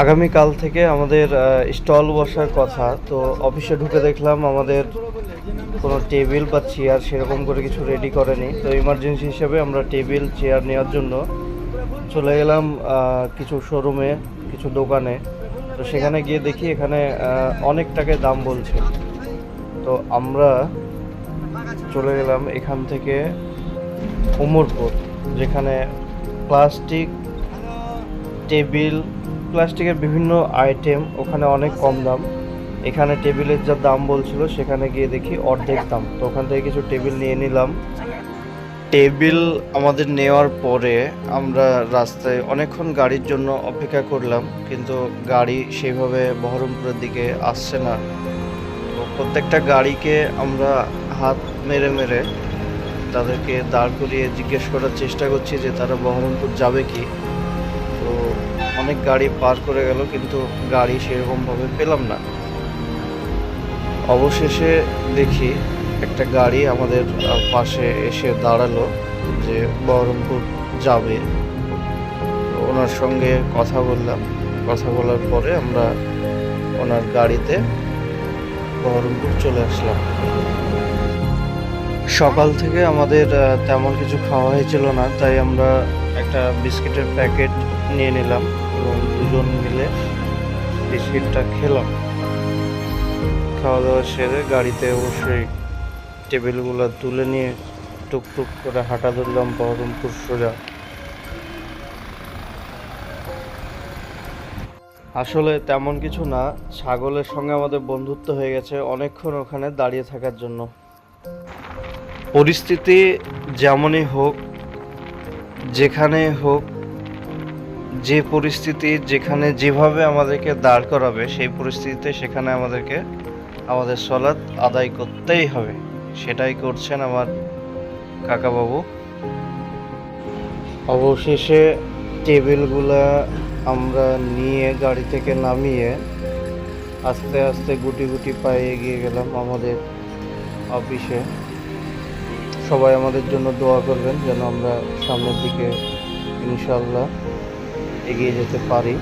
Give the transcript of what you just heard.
আগামীকাল থেকে আমাদের স্টল বসার কথা। তো অফিসে ঢুকে দেখলাম আমাদের কোনো টেবিল বা চেয়ার সেরকম করে কিছু রেডি করেনি। তো ইমার্জেন্সি হিসেবে আমরা টেবিল, চেয়ার নেওয়ার জন্য চলে গেলাম কিছু শোরুমে কিছু দোকানে। তো সেখানে গিয়ে দেখি এখানে অনেক টাকায় দাম বলছে। তো আমরা চলে গেলাম এখান থেকে উমরপুর, যেখানে প্লাস্টিক টেবিল প্লাস্টিকের বিভিন্ন আইটেম ওখানে অনেক কম দাম। এখানে টেবিলের যা দাম বলছিল, সেখানে গিয়ে দেখি অর্ধেক দাম। তো ওখান থেকে কিছু টেবিল নিয়ে নিলাম। টেবিল আমাদের নেওয়ার পরে আমরা রাস্তায় অনেকক্ষণ গাড়ির জন্য অপেক্ষা করলাম, কিন্তু গাড়ি সেইভাবে বহরমপুরের দিকে আসছে না। তো প্রত্যেকটা গাড়িকে আমরা হাত মেরে মেরে তাদেরকে দাঁড় করিয়ে জিজ্ঞেস করার চেষ্টা করছি যে তারা বহরমপুর যাবে কি। তো অনেক গাড়ি পার করে গেল, কিন্তু গাড়ি সেরকমভাবে পেলাম না। অবশেষে দেখি একটা গাড়ি আমাদের পাশে এসে দাঁড়াল যে বহরমপুর যাবে। ওনার সঙ্গে কথা বললাম। কথা বলার পরে আমরা ওনার গাড়িতে বহরমপুর চলে আসলাম। সকাল থেকে আমাদের তেমন কিছু খাওয়া হয়েছিল না, তাই আমরা একটা বিস্কিটের প্যাকেট নিয়ে নিলাম। দুজন মিলে বিস্কিটটা খেলাম। খাওয়া দাওয়া সেরে গাড়িতে অবশ্যই টেবিলগুলো তুলে নিয়ে টুকটুক করে হাঁটা ধরলাম বহরমপুর সোজা। আসলে তেমন কিছু না, ছাগলের সঙ্গে আমাদের বন্ধুত্ব হয়ে গেছে অনেকক্ষণ ওখানে দাঁড়িয়ে থাকার জন্য। পরিস্থিতি যেমনই হোক যেখানে হোক যে পরিস্থিতি যেখানে যেভাবে আমাদেরকে দাঁড় করাবে, সেই পরিস্থিতিতে সেখানে আমাদেরকে আমাদের সলাৎ আদায় করতেই হবে। সেটাই করছেন আমার কাকাবাবু। অবশেষে টেবিলগুলা আমরা নিয়ে গাড়ি থেকে নামিয়ে আস্তে আস্তে গুটি গুটি পায়ে এগিয়ে গেলাম আমাদের অফিসে। সবাই আমাদের জন্য দোয়া করবেন যেন আমরা সামনের দিকে ইনশাল্লাহ এগিয়ে যেতে পারি।